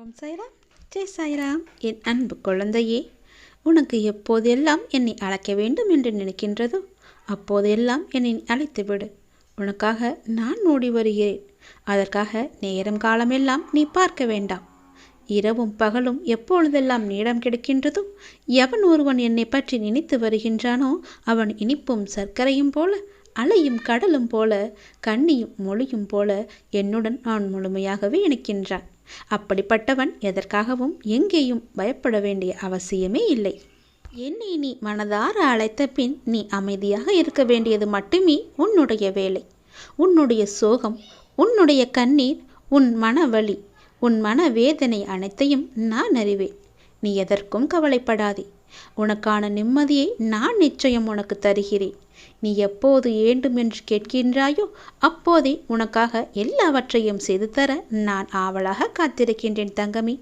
ஓம் சாய்ராம். ஜெய் சாய்ராம். என் அன்பு குழந்தையே உனக்கு எப்போதெல்லாம் என்னை அழைக்க வேண்டும் என்று நினைக்கின்றதோ அப்போதெல்லாம் என்னை அழைத்து விடு. உனக்காக நான் ஓடி வருகிறேன். அதற்காக நேரம் காலமெல்லாம் நீ பார்க்க வேண்டாம். இரவும் பகலும் எப்பொழுதெல்லாம் நீடம் கிடைக்கின்றதோ எவன் ஒருவன் என்னை பற்றி நினைத்து வருகின்றானோ அவன் இனிப்பும் சர்க்கரையும் போல அலையும் கடலும் போல கண்ணியும் மொழியும் போல என்னுடன் நான் முழுமையாகவே இணைக்கின்றான். அப்படிப்பட்டவன் எதற்காகவும் எங்கேயும் பயப்பட வேண்டிய அவசியமே இல்லை. என்னை நீ மனதார அழைத்த பின் நீ அமைதியாக இருக்க வேண்டியது மட்டுமே உன்னுடைய வேலை. உன்னுடைய சோகம் உன்னுடைய கண்ணீர் உன் மனவழி உன் மன வேதனை அனைத்தையும் நான் அறிவேன். நீ எதற்கும் கவலைப்படாதே. உனக்கான நிம்மதியை நான் நிச்சயம் உனக்கு தருகிறேன். நீ எப்போது வேண்டும் என்று கேட்கின்றாயோ அப்போதே உனக்காக எல்லாவற்றையும் செய்து தர நான் ஆவலாக காத்திருக்கின்றேன் தங்கமி.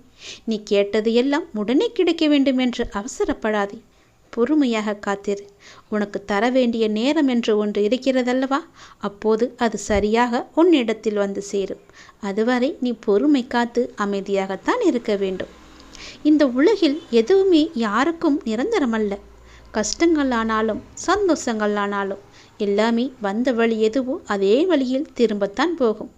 நீ கேட்டது எல்லாம் உடனே கிடைக்க வேண்டும் என்று அவசரப்படாதே. பொறுமையாக காத்திரு. உனக்கு தர வேண்டிய நேரம் என்று ஒன்று இருக்கிறதல்லவா? அப்போது அது சரியாக உன்னிடத்தில் வந்து சேரும். அதுவரை நீ பொறுமை காத்து அமைதியாகத்தான் இருக்க வேண்டும். இந்த உலகில் எதுவுமே யாருக்கும் நிரந்தரமல்ல. கஷ்டங்கள் ஆனாலும் சந்தோஷங்கள் ஆனாலும் எல்லாமே வந்த வழி எதுவோ அதே வழியில் திரும்பத்தான் போகும்.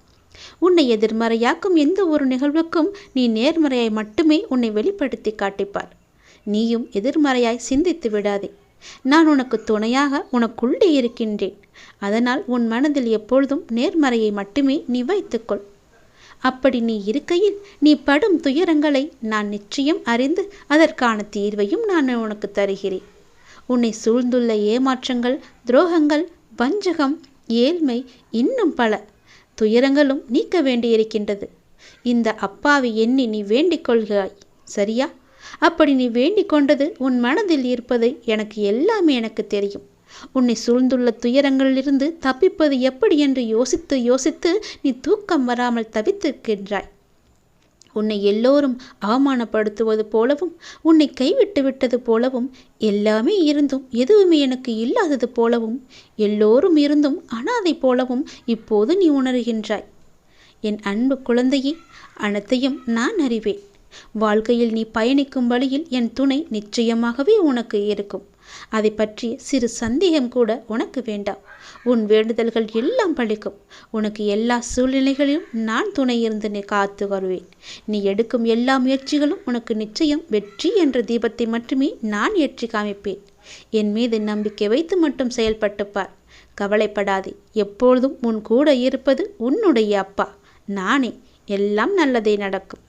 உன்னை எதிர்மறையாக்கும் எந்த ஒரு நிகழ்வுக்கும் நீ நேர்மறையை மட்டுமே உன்னை வெளிப்படுத்தி காட்டிப்பார். நீயும் எதிர்மறையாய் சிந்தித்து விடாதே. நான் உனக்கு துணையாக உனக்குள்ளே இருக்கின்றேன். அதனால் உன் மனதில் எப்பொழுதும் நேர்மறையை மட்டுமே நீ வைத்துக்கொள். அப்படி நீ இருக்கையில் நீ படும் துயரங்களை நான் நிச்சயம் அறிந்து அதற்கான தீர்வையும் நான் உனக்கு தருகிறேன். உன்னை சூழ்ந்துள்ள ஏமாற்றங்கள் துரோகங்கள் வஞ்சகம் ஏழ்மை இன்னும் பல துயரங்களும் நீக்க வேண்டியிருக்கின்றது. இந்த அப்பாவை எண்ணி நீ வேண்டிக் கொள்கிறாய் சரியா? அப்படி நீ வேண்டிக் கொண்டது உன் மனதில் இருப்பது எனக்கு எல்லாமே எனக்கு தெரியும். உன்னை சூழ்ந்துள்ள துயரங்களிலிருந்து தப்பிப்பது எப்படி என்று யோசித்து யோசித்து நீ தூக்கம் வராமல் தவித்திருக்கின்றாய். உன்னை எல்லோரும் அவமானப்படுத்துவது போலவும் உன்னை கைவிட்டு விட்டது போலவும் எல்லாமே இருந்தும் எதுவுமே எனக்கு இல்லாதது போலவும் எல்லோரும் இருந்தும் அனாதை போலவும் இப்போது நீ உணர்கின்றாய். என் அன்பு குழந்தையே அனைத்தையும் நான் அறிவேன். வாழ்க்கையில் நீ பயணிக்கும் வழியில் என் துணை நிச்சயமாகவே உனக்கு இருக்கும். அதை பற்றி சிறு சந்தேகம் கூட உனக்கு வேண்டாம். உன் வேண்டுதல்கள் எல்லாம் பழிக்கும். உனக்கு எல்லா சூழ்நிலைகளிலும் நான் துணை இருந்து நீ காத்து வருவேன். நீ எடுக்கும் எல்லா முயற்சிகளும் உனக்கு நிச்சயம் வெற்றி என்ற தீபத்தை மட்டுமே நான் ஏற்றி காமிப்பேன். என் மீது நம்பிக்கை வைத்து மட்டும் செயல்பட்டுப்பார் கவலைப்படாதே. எப்பொழுதும் உன் கூட இருப்பது உன்னுடைய அப்பா. நானே. எல்லாம் நல்லதே நடக்கும்.